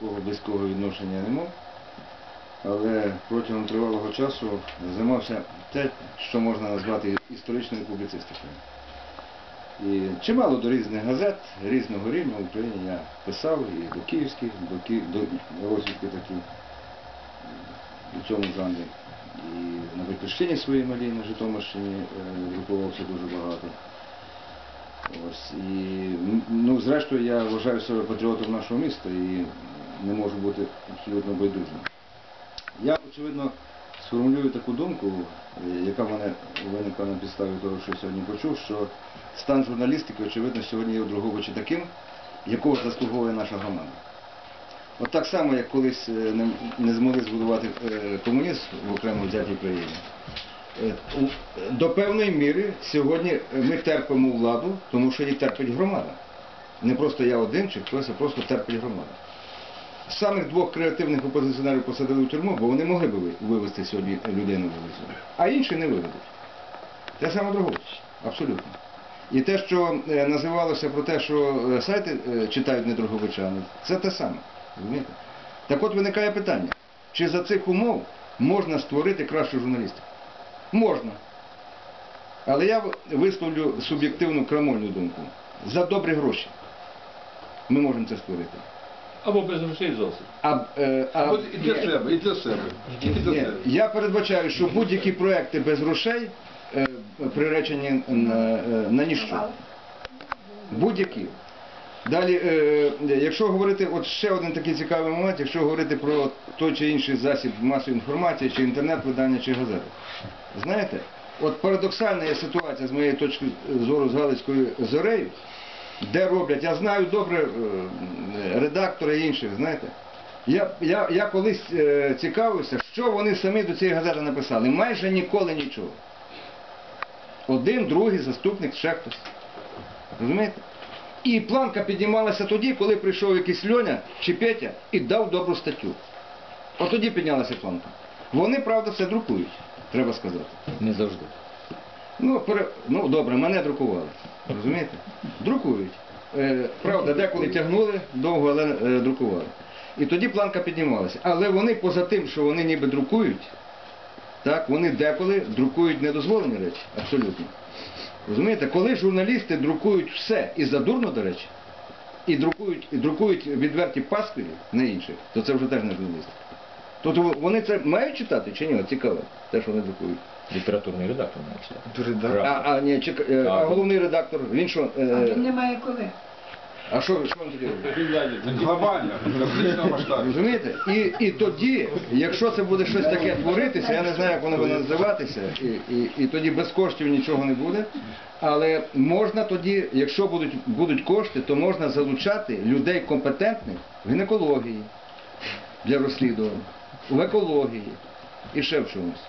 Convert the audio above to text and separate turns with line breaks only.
Такого близького відношення не мав, але протягом тривалого часу займався те, що можна назвати історичною публіцистикою. І чимало до різних газет різного рівня в Україні я писав і до київських, до, Ки... до розвідки такі у цьому жанрі. І на Батьківщині своїй малій на Житомирщині е, друкувався дуже багато. Ось, і, ну, зрештою, я вважаю себе патріотом нашого міста і не можу бути абсолютно байдужим. Я, очевидно, сформулюю таку думку, е, яка в мене виникла на підставі того, що я сьогодні почув, що стан журналістики, очевидно, сьогодні є у Дрогобичі таким, якого заслуговує наша громада. От так само, як колись е, не, не змогли збудувати е, комунізм в окремо взятій країні. Е, До певної міри сьогодні ми терпимо владу, тому що її терпить громада. Не просто я один чи хтось, а просто терпить громада. Самих двох креативних опозиціонерів посадили в тюрму, бо вони могли б вивезти сьогодні людину вивезли, а інші не виведуть. Те саме Дрогобич, абсолютно. І те, що е, називалося про те, що е, сайти читають не Дрогобичани, це те саме. Розумієте? Так от виникає питання, чи за цих умов можна створити кращу журналістику? Можна. Але я висловлю суб'єктивну крамольну думку. За добрі гроші ми можемо це створити.
Або без грошей зовсім.
А, е, а,
От і для себе, і для себе. Тільки для
ні,
себе.
я передбачаю, що будь-які проекти без грошей е, приречені на, е, на ніщо. Будь-які. Далі, е, якщо говорити, от ще один такий цікавий момент, якщо говорити про той чи інший засіб масової інформації, чи інтернет-видання, чи газети. Знаєте, от парадоксальна є ситуація з моєї точки зору з Галицькою зорею, де роблять, я знаю добре е, редактори і інших, знаєте. Я, я, я колись е, цікавився, що вони самі до цієї газети написали. Майже ніколи нічого. Один, другий заступник, ще хтось. Розумієте? І планка піднімалася тоді, коли прийшов якийсь Льоня чи Петя і дав добру статтю. От тоді піднялася планка. Вони, правда, все друкують, треба сказати.
Не завжди.
Ну, пере... ну добре, мене друкували. Розумієте? Друкують. Е, правда, деколи тягнули довго, але е, друкували. І тоді планка піднімалася. Але вони поза тим, що вони ніби друкують, так, вони деколи друкують недозволені речі. Абсолютно. Розумієте, коли журналісти друкують все і задурно, до речі, і друкують, і друкують відверті пасквілі на інших, то це вже теж не журналісти. Тобто вони це мають читати чи ні? Цікаво, те, що вони друкують.
Літературний редактор має читати.
А, а, ні, чек... е, а головний редактор, він що?
А
Е,
він немає коли.
А що, що він тоді робить?
Глобально, масштабі.
Розумієте? І, і тоді, якщо це буде щось таке творитися, я не знаю, як воно буде називатися, і, і, і тоді без коштів нічого не буде. Але можна тоді, якщо будуть, будуть кошти, то можна залучати людей компетентних в гінекології для розслідувань, в екології і ще в чомусь.